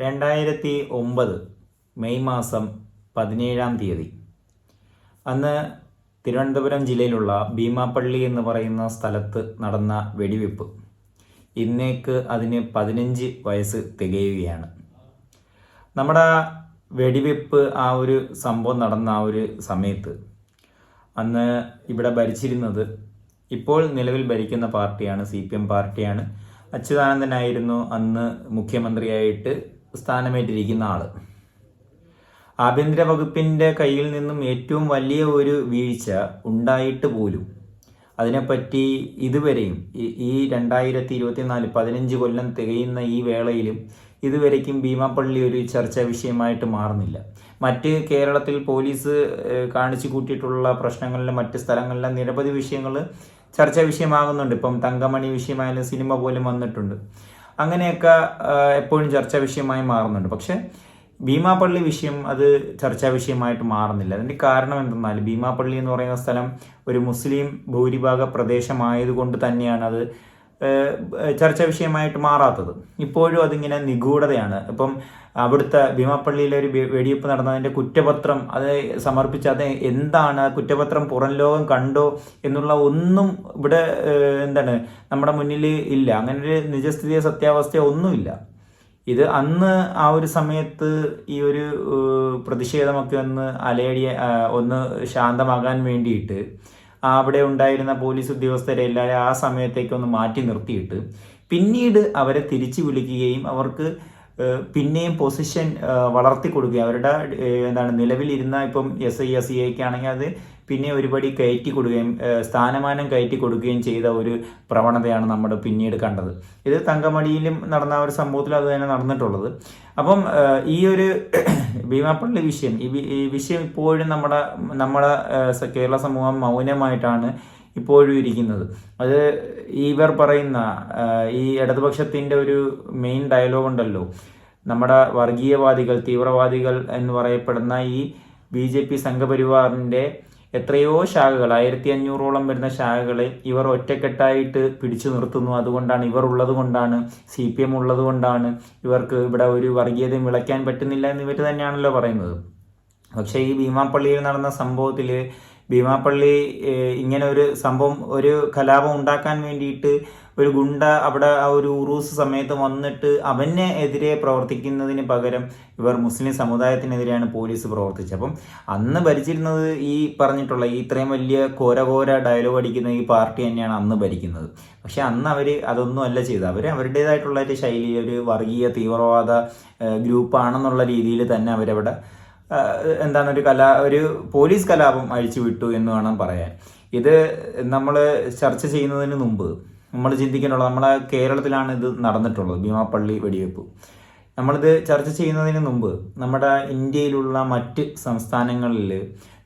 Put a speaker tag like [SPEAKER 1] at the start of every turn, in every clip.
[SPEAKER 1] രണ്ടായിരത്തി ഒമ്പത് മെയ് മാസം പതിനേഴാം തീയതി. അന്ന് തിരുവനന്തപുരം ജില്ലയിലുള്ള ഭീമാപ്പള്ളി എന്ന് പറയുന്ന സ്ഥലത്ത് നടന്ന വെടിവെപ്പ്. ഇന്നേക്ക് അതിന് പതിനഞ്ച് വയസ്സ് തികയുകയാണ്. നമ്മുടെ വെടിവെപ്പ് ആ ഒരു സംഭവം നടന്ന ആ ഒരു സമയത്ത് അന്ന് ഇവിടെ ഭരിച്ചിരുന്നത് ഇപ്പോൾ നിലവിൽ ഭരിക്കുന്ന പാർട്ടിയാണ് സി പി എം പാർട്ടിയാണ്. അച്യുതാനന്ദനായിരുന്നു അന്ന് മുഖ്യമന്ത്രിയായിട്ട് സ്ഥാനമേറ്റിരിക്കുന്ന ആൾ. ആഭ്യന്തര വകുപ്പിന്റെ കയ്യിൽ നിന്നും ഏറ്റവും വലിയ ഒരു വീഴ്ച ഉണ്ടായിട്ട് പോലും അതിനെപ്പറ്റി ഇതുവരെയും ഈ- രണ്ടായിരത്തി ഇരുപത്തിനാല് പതിനഞ്ച് കൊല്ലം തികയുന്ന ഈ വേളയിലും ഇതുവരേക്കും ഭീമാപ്പള്ളി ഒരു ചർച്ചാ വിഷയമായിട്ട് മാറുന്നില്ല. മറ്റ് കേരളത്തിൽ പോലീസ് കാണിച്ചു കൂട്ടിയിട്ടുള്ള പ്രശ്നങ്ങളിലും മറ്റ് സ്ഥലങ്ങളിലും നിരവധി വിഷയങ്ങൾ ചർച്ചാ വിഷയമാകുന്നുണ്ട്. ഇപ്പം തങ്കമണി വിഷയമായാലും സിനിമ പോലും വന്നിട്ടുണ്ട്. അങ്ങനെയൊക്കെ എപ്പോഴും ചർച്ചാ വിഷയമായി മാറുന്നുണ്ട്. പക്ഷെ ഭീമാപള്ളി വിഷയം അത് ചർച്ചാ വിഷയമായിട്ട് മാറുന്നില്ല. അതിന്റെ കാരണം എന്തെന്നാൽ ഭീമാപള്ളി എന്ന് പറയുന്ന സ്ഥലം ഒരു മുസ്ലിം ഭൂരിഭാഗ പ്രദേശമായതുകൊണ്ട് തന്നെയാണ് അത് ചർച്ചാ വിഷയമായിട്ട് മാറാത്തത്. ഇപ്പോഴും അതിങ്ങനെ നിഗൂഢതയാണ്. ഇപ്പം അവിടുത്തെ ഭീമാപ്പള്ളിയിലെ ഒരു വെടിവെപ്പ് നടന്നതിന്റെ കുറ്റപത്രം അത് സമർപ്പിച്ച അത് എന്താണ് കുറ്റപത്രം പുറം ലോകം കണ്ടോ എന്നുള്ള ഒന്നും ഇവിടെ എന്താണ് നമ്മുടെ മുന്നിൽ ഇല്ല. അങ്ങനെ ഒരു നിജസ്ഥിതിയോ സത്യാവസ്ഥയോ ഒന്നുമില്ല. ഇത് അന്ന് ആ ഒരു സമയത്ത് ഈ ഒരു പ്രതിഷേധമൊക്കെ ഒന്ന് അലയടിയ ഒന്ന് ശാന്തമാകാൻ വേണ്ടിയിട്ട് അവിടെ ഉണ്ടായിരുന്ന പോലീസ് ഉദ്യോഗസ്ഥരെ എല്ലാവരും ആ സമയത്തേക്കൊന്ന് മാറ്റി നിർത്തിയിട്ട് പിന്നീട് അവരെ തിരിച്ചു വിളിക്കുകയും അവർക്ക് പിന്നെയും പൊസിഷൻ വളർത്തി കൊടുക്കുക അവരുടെ എന്താണ് നിലവിലിരുന്ന ഇപ്പം എസ് ഐ എസ് ഇ ഒക്കെ ആണെങ്കിൽ അത് പിന്നെ ഒരുപടി കയറ്റി കൊടുക്കുകയും സ്ഥാനമാനം കയറ്റി കൊടുക്കുകയും ചെയ്ത ഒരു പ്രവണതയാണ് നമ്മൾ പിന്നീട് കണ്ടത്. ഇത് തങ്കമടിയിലും നടന്ന ഒരു സംഭവത്തിൽ അത് തന്നെ നടന്നിട്ടുള്ളത്. അപ്പം ഈ ഒരു ഭീമാപ്പള്ളി വിഷയം ഈ വിഷയം ഇപ്പോഴും നമ്മുടെ നമ്മുടെ കേരള സമൂഹം മൗനമായിട്ടാണ് ഇപ്പോഴും ഇരിക്കുന്നത്. അത് ഇവർ പറയുന്ന ഈ ഇടതുപക്ഷത്തിന്റെ ഒരു മെയിൻ ഡയലോഗ് ഉണ്ടല്ലോ. നമ്മുടെ വർഗീയവാദികൾ തീവ്രവാദികൾ എന്ന് പറയപ്പെടുന്ന ഈ ബി ജെ പി സംഘപരിവാറിന്റെ എത്രയോ ശാഖകൾ ആയിരത്തി അഞ്ഞൂറോളം വരുന്ന ശാഖകളെ ഇവർ ഒറ്റക്കെട്ടായിട്ട് പിടിച്ചു നിർത്തുന്നു. അതുകൊണ്ടാണ് ഇവർ ഉള്ളത് കൊണ്ടാണ് സി പി എം ഉള്ളത് കൊണ്ടാണ് ഇവർക്ക് ഇവിടെ ഒരു വർഗീയതയും വിളയ്ക്കാൻ പറ്റുന്നില്ല എന്ന് ഇവർ തന്നെയാണല്ലോ പറയുന്നത്. പക്ഷേ ഈ ഭീമാപ്പള്ളിയിൽ നടന്ന സംഭവത്തിൽ ഭീമാപ്പള്ളി ഇങ്ങനെ ഒരു സംഭവം ഒരു കലാപം ഉണ്ടാക്കാൻ വേണ്ടിയിട്ട് ഒരു ഗുണ്ട അവിടെ ആ ഒരു ഉറൂസ് സമയത്ത് വന്നിട്ട് അവനെ എതിരെ പ്രവർത്തിക്കുന്നതിന് പകരം ഇവർ മുസ്ലിം സമുദായത്തിനെതിരെയാണ് പോലീസ് പ്രവർത്തിച്ചത്. അപ്പം അന്ന് ഭരിച്ചിരുന്നത് ഈ പറഞ്ഞിട്ടുള്ള ഈ ഇത്രയും വലിയ കോരകോര ഡയലോഗ് അടിക്കുന്ന ഈ പാർട്ടി തന്നെയാണ് അന്ന് ഭരിക്കുന്നത്. പക്ഷെ അന്ന് അവർ അതൊന്നും അല്ല ചെയ്തത്. അവർ അവരുടേതായിട്ടുള്ള ഒരു ശൈലി ഒരു വർഗീയ തീവ്രവാദ ഗ്രൂപ്പാണെന്നുള്ള രീതിയിൽ തന്നെ അവരവിടെ എന്താണ് ഒരു കലാ ഒരു പോലീസ് കലാപം അഴിച്ചു വിട്ടു എന്ന് വേണം പറയാൻ. ഇത് നമ്മൾ ചർച്ച ചെയ്യുന്നതിന് മുമ്പ് നമ്മൾ ചിന്തിക്കേണ്ടുള്ളത് നമ്മളെ കേരളത്തിലാണ് ഇത് നടന്നിട്ടുള്ളത് ഭീമാപ്പള്ളി വെടിവെപ്പ്. നമ്മളിത് ചർച്ച ചെയ്യുന്നതിന് മുമ്പ് നമ്മുടെ ഇന്ത്യയിലുള്ള മറ്റ് സംസ്ഥാനങ്ങളിൽ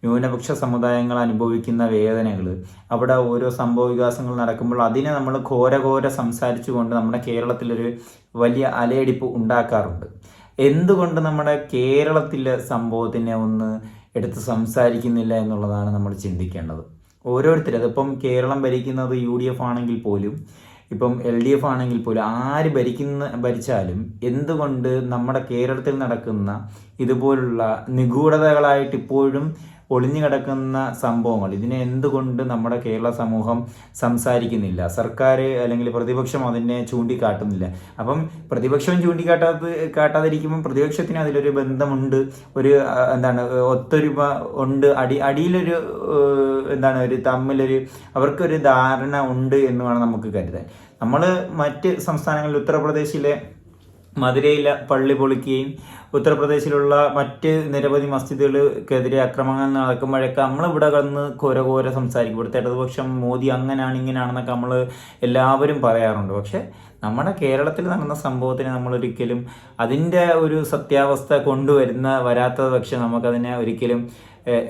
[SPEAKER 1] ന്യൂനപക്ഷ സമുദായങ്ങൾ അനുഭവിക്കുന്ന വേദനകൾ അവിടെ ഓരോ സംഭവ വികാസങ്ങൾ നടക്കുമ്പോൾ അതിനെ നമ്മൾ ഘോരഘോര സംസാരിച്ചുകൊണ്ട് നമ്മുടെ കേരളത്തിലൊരു വലിയ അലയടിപ്പ് ഉണ്ടാക്കാറുണ്ട്. എന്തുകൊണ്ട് നമ്മുടെ കേരളത്തിലെ സംഭവത്തിനെ ഒന്ന് എടുത്ത് സംസാരിക്കുന്നില്ല എന്നുള്ളതാണ് നമ്മൾ ചിന്തിക്കേണ്ടത്. ഓരോരുത്തരും അതിപ്പം കേരളം ഭരിക്കുന്നത് യു ഡി എഫ് ആണെങ്കിൽ പോലും ഇപ്പം എൽ ഡി എഫ് ആണെങ്കിൽ പോലും ആര് ഭരിക്കുന്ന ഭരിച്ചാലും എന്തുകൊണ്ട് നമ്മുടെ കേരളത്തിൽ നടക്കുന്ന ഇതുപോലുള്ള നിഗൂഢതകളായിട്ട് ഇപ്പോഴും ഒളിഞ്ഞു കിടക്കുന്ന സംഭവങ്ങൾ. ഇതിനെ എന്തുകൊണ്ട് നമ്മുടെ കേരള സമൂഹം സംസാരിക്കുന്നില്ല? സർക്കാർ അല്ലെങ്കിൽ പ്രതിപക്ഷം അതിനെ ചൂണ്ടിക്കാട്ടുന്നില്ല. അപ്പം പ്രതിപക്ഷം ചൂണ്ടിക്കാട്ടാത്ത കാട്ടാതിരിക്കുമ്പം പ്രതിപക്ഷത്തിന് അതിലൊരു ബന്ധമുണ്ട്. ഒരു എന്താണ് ഒത്തൊരുമ ഉണ്ട്. അടി അടിയിലൊരു എന്താണ് ഒരു തമ്മിലൊരു അവർക്കൊരു ധാരണ ഉണ്ട് എന്ന് വേണം നമുക്ക് കരുതാൻ. നമ്മൾ മറ്റ് സംസ്ഥാനങ്ങളിൽ ഉത്തർപ്രദേശിലെ മധുരയിലെ പള്ളി പൊളിക്കുകയും ഉത്തർപ്രദേശിലുള്ള മറ്റ് നിരവധി മസ്ജിദുകൾക്കെതിരെ അക്രമങ്ങൾ നടക്കുമ്പോഴൊക്കെ നമ്മളിവിടെ കന്ന് ഘോര ഘോര സംസാരിക്കും. ഇവിടുത്തെ ഇടതുപക്ഷം മോദി അങ്ങനെയാണ് ഇങ്ങനെയാണെന്നൊക്കെ നമ്മൾ എല്ലാവരും പറയാറുണ്ട്. പക്ഷെ നമ്മുടെ കേരളത്തിൽ നടന്ന സംഭവത്തിന് നമ്മൾ ഒരിക്കലും അതിന്റെ ഒരു സത്യാവസ്ഥ കൊണ്ടുവരുന്ന വരാത്ത പക്ഷെ നമുക്കതിനെ ഒരിക്കലും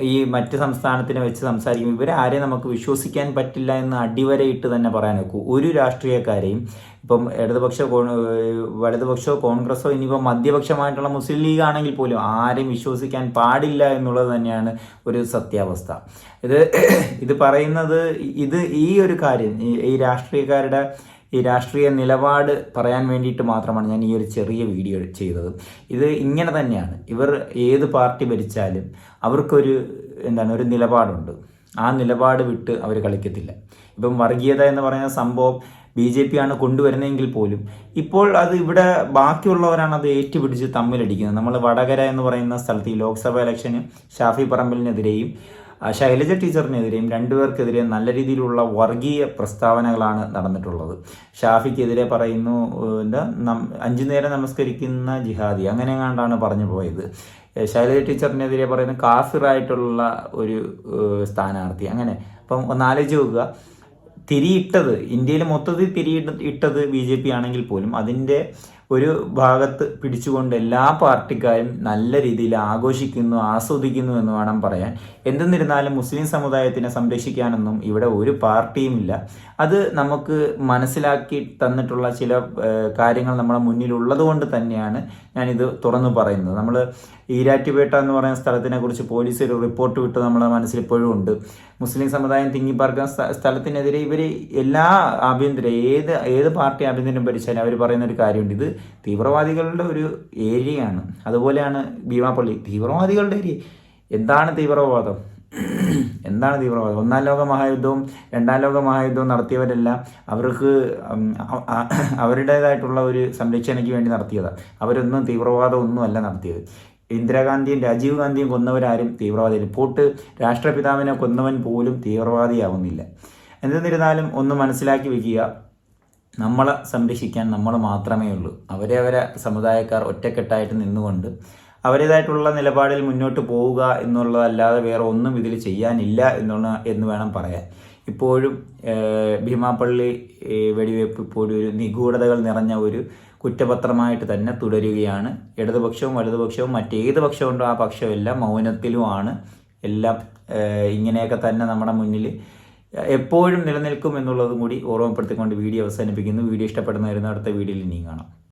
[SPEAKER 1] ഈ മറ്റ് സംസ്ഥാനത്തിനെ വെച്ച് സംസാരിക്കും ഇവരെ ആരെയും നമുക്ക് വിശ്വസിക്കാൻ പറ്റില്ല എന്ന് അടിവരയിട്ട് തന്നെ പറയാൻ നോക്കൂ. ഒരു രാഷ്ട്രീയക്കാരെയും ഇപ്പം ഇടതുപക്ഷ കോ- ഏഹ്, വലതുപക്ഷോ കോൺഗ്രസോ ഇനിയിപ്പോൾ മധ്യപക്ഷമായിട്ടുള്ള മുസ്ലിം ലീഗ് ആണെങ്കിൽ പോലും ആരെയും വിശ്വസിക്കാൻ പാടില്ല എന്നുള്ളത് തന്നെയാണ് ഒരു സത്യാവസ്ഥ. ഇത് ഇത് പറയുന്നത് ഇത് ഈ ഒരു കാര്യം ഈ രാഷ്ട്രീയക്കാരുടെ ഈ രാഷ്ട്രീയ നിലപാട് പറയാൻ വേണ്ടിയിട്ട് മാത്രമാണ് ഞാൻ ഈ ഒരു ചെറിയ വീഡിയോ ചെയ്തത്. ഇത് ഇങ്ങനെ തന്നെയാണ്. ഇവർ ഏത് പാർട്ടി ഭരിച്ചാലും അവർക്കൊരു എന്താണ് ഒരു നിലപാടുണ്ട്. ആ നിലപാട് വിട്ട് അവർ കളിക്കത്തില്ല. ഇപ്പം വർഗീയത എന്ന് പറയുന്ന സംഭവം ബി ജെ പി ആണ് കൊണ്ടുവരുന്നതെങ്കിൽ പോലും ഇപ്പോൾ അത് ഇവിടെ ബാക്കിയുള്ളവരാണ് അത് ഏറ്റുപിടിച്ച് തമ്മിലടിക്കുന്നത്. നമ്മൾ വടകര എന്ന് പറയുന്ന സ്ഥലത്ത് ഈ ലോക്സഭ ഇലക്ഷന് ഷാഫി പറമ്പലിനെതിരെയും ശൈലജ ടീച്ചറിനെതിരെയും രണ്ടുപേർക്കെതിരെ നല്ല രീതിയിലുള്ള വർഗീയ പ്രസ്താവനകളാണ് നടന്നിട്ടുള്ളത്. ഷാഫിക്കെതിരെ പറയുന്നു എന്താ അഞ്ചു നേരം നമസ്കരിക്കുന്ന ജിഹാദി. അങ്ങനെ കണ്ടാണ് പറഞ്ഞു പോയത്. ശൈലജ ടീച്ചറിനെതിരെ പറയുന്ന കാഫിറായിട്ടുള്ള ഒരു സ്ഥാനാർത്ഥി. അങ്ങനെ അപ്പം ഒന്ന് ആലോചിച്ച് നോക്കുക. തിരിയിട്ടത് ഇന്ത്യയിൽ മൊത്തത്തിൽ തിരിയിട്ട ഇട്ടത് ബി ജെ പി ആണെങ്കിൽ പോലും അതിന്റെ ഒരു ഭാഗത്ത് പിടിച്ചുകൊണ്ട് എല്ലാ പാർട്ടിക്കാരും നല്ല രീതിയിൽ ആഘോഷിക്കുന്നു ആസ്വദിക്കുന്നു എന്ന് വേണം പറയാൻ. എന്തെന്നിരുന്നാലും മുസ്ലിം സമുദായത്തിനെ സംരക്ഷിക്കാനൊന്നും ഇവിടെ ഒരു പാർട്ടിയുമില്ല. അത് നമുക്ക് മനസ്സിലാക്കി തന്നിട്ടുള്ള ചില കാര്യങ്ങൾ നമ്മുടെ മുന്നിലുള്ളത് കൊണ്ട് തന്നെയാണ് ഞാനിത് തുറന്നു പറയുന്നത്. നമ്മൾ ഈരാറ്റുപേട്ട എന്ന് പറയുന്ന സ്ഥലത്തിനെ കുറിച്ച് പോലീസ് ഒരു റിപ്പോർട്ട് വിട്ട് നമ്മുടെ മനസ്സിൽ ഇപ്പോഴും ഉണ്ട്. മുസ്ലിം സമുദായം തിങ്ങിപ്പാർക്കുന്ന സ്ഥലത്തിനെതിരെ ഇവർ എല്ലാ ആഭ്യന്തര ഏത് ഏത് പാർട്ടി ആഭ്യന്തരം ഭരിച്ചാലും അവർ പറയുന്ന ഒരു കാര്യമുണ്ട്. ഇത് തീവ്രവാദികളുടെ ഒരു ഏരിയയാണ്. അതുപോലെയാണ് ഭീമാപ്പള്ളി തീവ്രവാദികളുടെ ഏരിയ. എന്താണ് തീവ്രവാദം? എന്താണ് തീവ്രവാദം? ഒന്നാം ലോക മഹായുദ്ധവും രണ്ടാം ലോക മഹായുദ്ധവും നടത്തിയവരെല്ലാം അവർക്ക് അവരുടേതായിട്ടുള്ള ഒരു സംരക്ഷണയ്ക്ക് വേണ്ടി നടത്തിയതാണ് അവരൊന്നും തീവ്രവാദം ഒന്നും അല്ല നടത്തിയത്. ഇന്ദിരാഗാന്ധിയും രാജീവ് ഗാന്ധിയും കൊന്നവരാരും തീവ്രവാദി പോട്ട് രാഷ്ട്രപിതാവിനെ കൊന്നവൻ പോലും തീവ്രവാദിയാവുന്നില്ല. എന്തെന്നിരുന്നാലും ഒന്ന് മനസ്സിലാക്കി വെക്കുക. നമ്മളെ സംരക്ഷിക്കാൻ നമ്മൾ മാത്രമേ ഉള്ളൂ. അവരെ അവരെ സമുദായക്കാർ ഒറ്റക്കെട്ടായിട്ട് നിന്നുകൊണ്ട് അവരുടേതായിട്ടുള്ള നിലപാടിൽ മുന്നോട്ട് പോവുക എന്നുള്ളതല്ലാതെ വേറെ ഒന്നും ഇതിൽ ചെയ്യാനില്ല എന്നുള്ള എന്ന് വേണം പറയാൻ. ഇപ്പോഴും ഭീമാപ്പള്ളി വെടിവയ്പ് ഇപ്പോഴും ഒരു നിഗൂഢതകൾ നിറഞ്ഞ ഒരു കുറ്റപത്രമായിട്ട് തന്നെ തുടരുകയാണ്. ഇടതുപക്ഷവും വലതുപക്ഷവും മറ്റേത് പക്ഷമുണ്ടോ ആ പക്ഷമെല്ലാം മൗനത്തിലുമാണ്. എല്ലാം ഇങ്ങനെയൊക്കെ തന്നെ നമ്മുടെ മുന്നിൽ എപ്പോഴും നിലനിൽക്കും എന്നുള്ളതും കൂടി ഓർമ്മപ്പെടുത്തിക്കൊണ്ട് വീഡിയോ അവസാനിപ്പിക്കുന്നു. വീഡിയോ ഇഷ്ടപ്പെടുന്നവരുന്ന അടുത്ത വീഡിയോയിൽ ഇനിയും കാണാം.